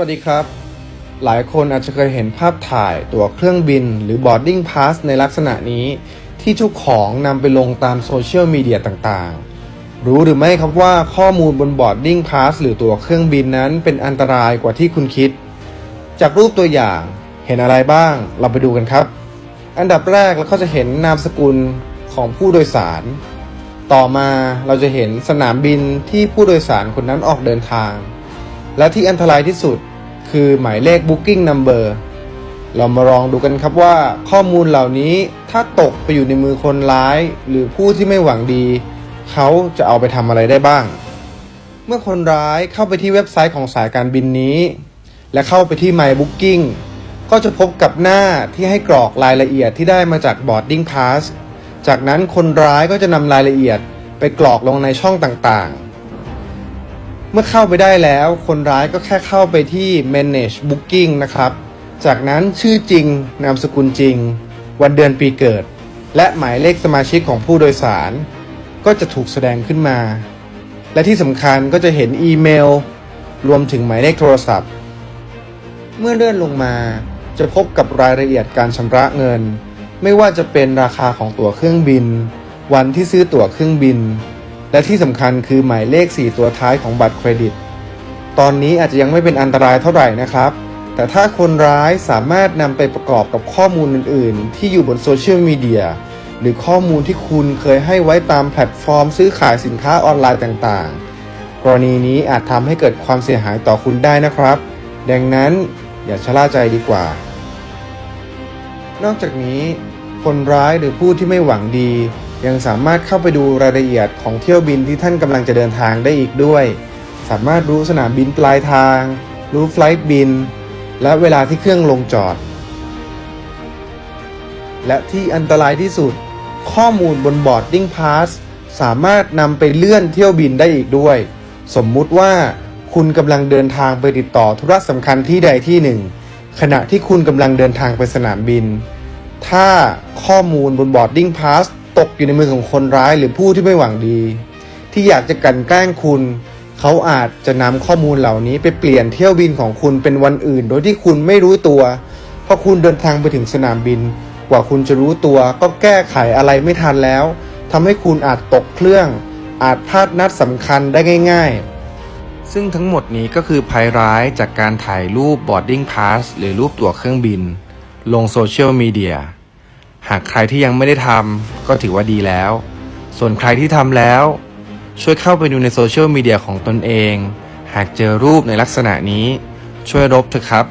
วัสดีครับ หลายคนอาจจะเคยเห็นภาพถ่ายตั๋วเครื่องบิน หรือ boarding pass ในลักษณะนี้ ที่เจ้าของนำไปลงตามโซเชียลมีเดียต่างๆ รู้หรือไม่ครับว่าข้อมูลบน boarding pass หรือตั๋วเครื่องบินนั้นเป็นอันตรายกว่าที่คุณคิด จากรูปตัวอย่างเห็นอะไรบ้าง เราไปดูกันครับ อันดับแรกเราก็จะเห็นนามสกุลของผู้โดยสาร ต่อมาเราจะเห็นสนามบินที่ผู้โดยสารคนนั้นออกเดินทาง และที่อันตรายที่สุดคือหมายเลข booking number เรามาลองดูกันครับว่าข้อมูลเหล่านี้ถ้าตกไปอยู่ในมือคนร้าย หรือผู้ที่ไม่หวังดี เขาจะเอาไปทำอะไรได้บ้าง เมื่อคนร้ายเข้าไปที่เว็บไซต์ของสายการบินนี้ และเข้าไปที่ My Booking ก็จะพบกับหน้าที่ให้กรอกรายละเอียดที่ได้มาจาก Boarding Pass จากนั้นคนร้ายก็จะนำรายละเอียดไปกรอกลงในช่องต่างๆ เมื่อเข้าไปได้แล้ว คนร้ายก็แค่เข้าไปที่ manage booking นะครับ จากนั้นชื่อจริง นามสกุลจริง วันเดือนปีเกิด และหมายเลขสมาชิกของผู้โดยสาร ก็จะถูกแสดงขึ้นมา และที่สำคัญก็จะเห็นอีเมล รวมถึงหมายเลขโทรศัพท์ เมื่อเลื่อนลงมาจะพบกับรายละเอียดการชำระเงิน ไม่ว่าจะเป็นราคาของตั๋วเครื่องบิน วันที่ซื้อตั๋วเครื่องบิน และที่สำคัญคือหมายเลข 4 ตัวท้ายของบัตรเครดิต ตอนนี้อาจจะยังไม่เป็นอันตรายเท่าไหร่นะครับ แต่ถ้าคนร้ายสามารถนำไปประกอบกับข้อมูลอื่น ๆ ที่อยู่บนโซเชียลมีเดียหรือข้อมูลที่คุณเคยให้ไว้ตามแพลตฟอร์ม ซื้อขายสินค้าออนไลน์ต่างๆ กรณีนี้อาจทำให้เกิดความเสียหายต่อคุณได้นะครับ ดังนั้นอย่าชะล่าใจดีกว่า นอกจากนี้ คนร้ายหรือผู้ที่ไม่หวังดี ยังสามารถเข้าไปดูรายละเอียดของเที่ยวบินที่ท่านกำลังจะเดินทางได้อีกด้วย สามารถรู้สนามบินปลายทาง รู้ไฟล์บิน และเวลาที่เครื่องลงจอด และที่อันตรายที่สุด ข้อมูลบน boarding pass สามารถนำไปเลื่อนเที่ยวบินได้อีกด้วย สมมุติว่าคุณกำลังเดินทางไปติดต่อธุระสำคัญที่ใดที่หนึ่ง ขณะที่คุณกำลังเดินทางไปสนามบิน ถ้าข้อมูลบน boarding pass ตกอยู่ในมือของคนร้ายหรือผู้ที่ไม่หวังดี ที่อยากจะกันแกล้งคุณ เขาอาจจะนำข้อมูลเหล่านี้ไปเปลี่ยนเที่ยวบินของคุณเป็นวันอื่น โดยที่คุณไม่รู้ตัวเพราะคุณเดินทางไปถึงสนามบิน กว่าคุณจะรู้ตัวก็แก้ไขอะไรไม่ทันแล้วทำให้คุณอาจตกเครื่อง อาจพลาดนัดสำคัญได้ง่าย ๆ ซึ่งทั้งหมดนี้ก็คือภัยร้ายจากการถ่ายรูป boarding pass หรือรูปตั๋วเครื่องบิน ลงโซเชียลมีเดีย หากใครที่ยังไม่ได้ทำก็ถือว่าดีแล้ว ส่วนใครที่ทำแล้ว ช่วยเข้าไปดูในโซเชียลมีเดียของตนเอง หากเจอรูปในลักษณะนี้ ช่วยรบเถอะครับ